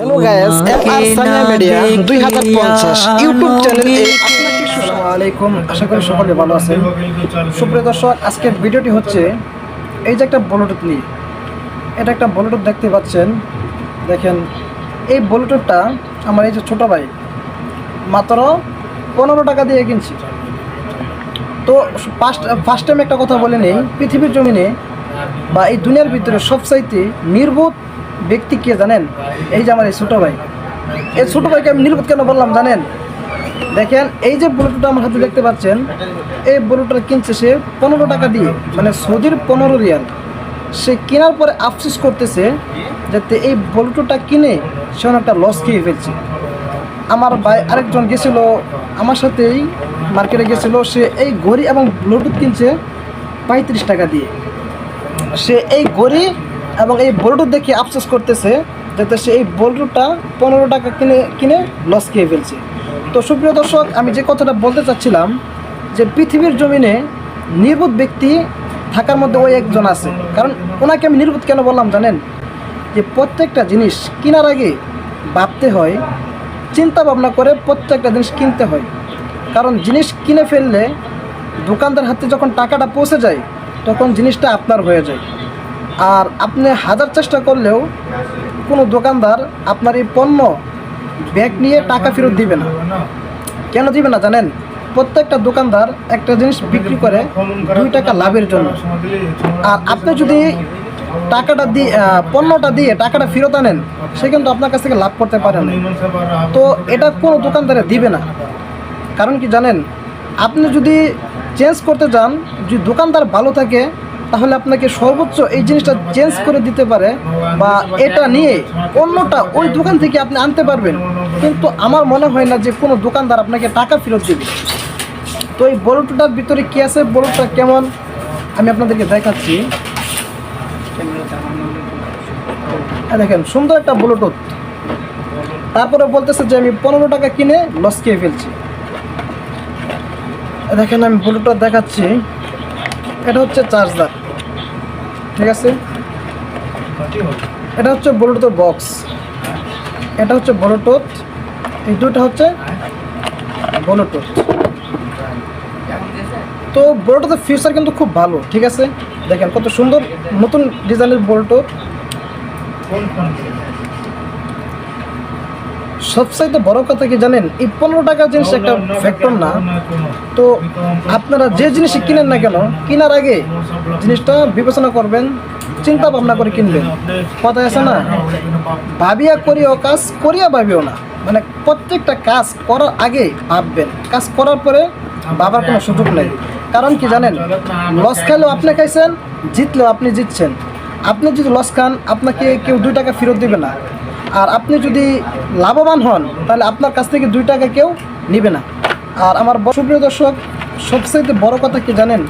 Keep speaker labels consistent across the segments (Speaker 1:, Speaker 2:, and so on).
Speaker 1: Hello guys M R Samia media 2050 YouTube চ্যানেলে আপনাকে আসসালামু আলাইকুম আশা করি সকলে ভালো আছেন। সুপ্রিয় দর্শক আজকের ভিডিওটি হচ্ছে এই যে একটা ব্লুটুথ নিয়ে। এটা একটা ব্লুটুথ দেখতে পাচ্ছেন। দেখেন এই ব্লুটুথটা আমার এই যে ছোটো ভাই মাত্র পনেরো টাকা দিয়ে কিনছি। তো ফার্স্ট ফার্স্ট টাইম একটা কথা বলে নেই পৃথিবীর জমিনে বা এই দুনিয়ার ভিতরে সবচাইতে নির্বোধ ব্যক্তি কে জানেন? এই যে আমার এই ছোটো ভাই। এই ছোটো ভাইকে আমি নির্বোধ কেন বললাম জানেন? দেখেন, এই যে ব্লুটুথটা আমার হাতে দেখতে পাচ্ছেন, এই ব্লুটুথটা কিনছে সে পনেরো টাকা দিয়ে মানে সৌদির পনেরো রিয়াল। সে কেনার পরে আফসোস করতেছে যাতে এই ব্লুটুথটা কিনে সে অনেকটা লস খেয়ে ফেলছে। আমার ভাই আরেকজন গেছিল, আমার সাথেই মার্কেটে গেছিল, সে এই ঘড়ি এবং ব্লুটুথ কিনছে পঁয়ত্রিশ টাকা দিয়ে। সে এই ঘড়ি এবং এই ব্লুটুথ দেখে আফসোস করতেছে যাতে সে এই ব্লুটুথটা পনেরো টাকা কিনে কিনে লস খেয়ে ফেলছে। তো সুপ্রিয় দর্শক, আমি যে কথাটা বলতে চাচ্ছিলাম যে পৃথিবীর জমিনে নির্বোধ ব্যক্তি থাকার মধ্যে ওই একজন আছে। কারণ ওনাকে আমি নির্বোধ কেন বললাম জানেন? যে প্রত্যেকটা জিনিস কেনার আগে ভাবতে হয়, চিন্তা ভাবনা করে প্রত্যেকটা জিনিস কিনতে হয়। কারণ জিনিস কিনে ফেললে দোকানদার হাতে যখন টাকাটা পৌঁছে যায়, তখন জিনিসটা আপনার হয়ে যায়। আর আপনি হাজার চেষ্টা করলেও কোনো দোকানদার আপনার এই পণ্য ব্যাগ নিয়ে টাকা ফেরত দিবে না। কেন দিবে না জানেন? প্রত্যেকটা দোকানদার একটা জিনিস বিক্রি করে দুই টাকা লাভের জন্য। আর আপনি যদি টাকাটা দিয়ে পণ্যটা দিয়ে টাকাটা ফেরত আনেন, সে কিন্তু আপনার কাছ থেকে লাভ করতে পারে না। তো এটা কোনো দোকানদারে দিবে না। কারণ কি জানেন? আপনি যদি চেঞ্জ করতে যান যদি দোকানদার ভালো থাকে তাহলে আপনাকে সর্বোচ্চ এই জিনিসটা চেঞ্জ করে দিতে পারে বা এটা নিয়ে অন্যটা ওই দোকান থেকে আপনি আনতে পারবেন। কিন্তু আমার মনে হয় না যে কোনো দোকানদার আপনাকে টাকা ফেরত দেবে। তো এই বলুটটার ভিতরে কী আছে? বলুটটা কেমন? আমি আপনাদেরকে দেখাচ্ছি। দেখেন, সুন্দর একটা ব্লুটুথ। তারপরে বলতেছে যে আমি পনেরো টাকা কিনে লস খেয়ে ফেলছি। দেখেন, আমি ব্লুটুথ দেখাচ্ছি। এটা হচ্ছে চার্জার ঠিক আছে? এটা হচ্ছে ব্লুটুথ বক্স এটা হচ্ছে ব্লুটুথ এই দুটো হচ্ছে ব্লুটুথ তো ব্লুটুথের ফিউচার কিন্তু খুব ভালো, ঠিক আছে? দেখেন কত সুন্দর নতুন ডিজাইনের ব্লুটুথ সবচাইতে বড় কথা কি জানেন? এই পনেরো টাকার জিনিস একটা ফ্যাক্টর না। তো আপনারা যে জিনিস কিনেন না কেন, কেনার আগে জিনিসটা বিবেচনা করবেন, চিন্তা ভাবনা করে কিনবেন। কথা আছে না? ভাবিয়া করিও কাজ, করিয়া ভাবিও না। মানে প্রত্যেকটা কাজ করার আগে ভাববেন। কাজ করার পরে ভাবার কোনো সুযোগ নেই। কারণ কি জানেন? লস খাইলেও আপনি খাইছেন, জিতলেও আপনি জিতছেন। আপনি যদি লস খান, আপনাকে কেউ দুই টাকা ফেরত দেবে না। আর আপনি যদি লাভবান হন, তাহলে আপনার কাছ থেকে দুই টাকা কেউ নেবে না। আর আমার সুপ্রিয় দর্শক, সবচাইতে বড় কথা কি জানেন?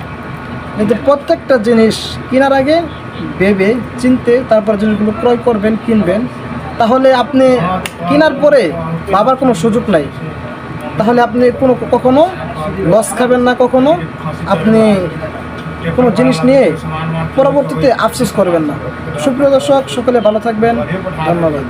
Speaker 1: যে প্রত্যেকটা জিনিস কেনার আগে ভেবে চিনতে, তারপর জিনিসগুলো ক্রয় করবেন, কিনবেন, তাহলে আপনি কেনার পরে ভাবার কোনো সুযোগ নাই। তাহলে আপনি কোনো কখনো লস খাবেন না, কখনো। আপনি কোনো জিনিস নিয়ে পরবর্তীতে আফসোস করবেন না। সুপ্রিয় দর্শক সকলে ভালো থাকবেন। ধন্যবাদ।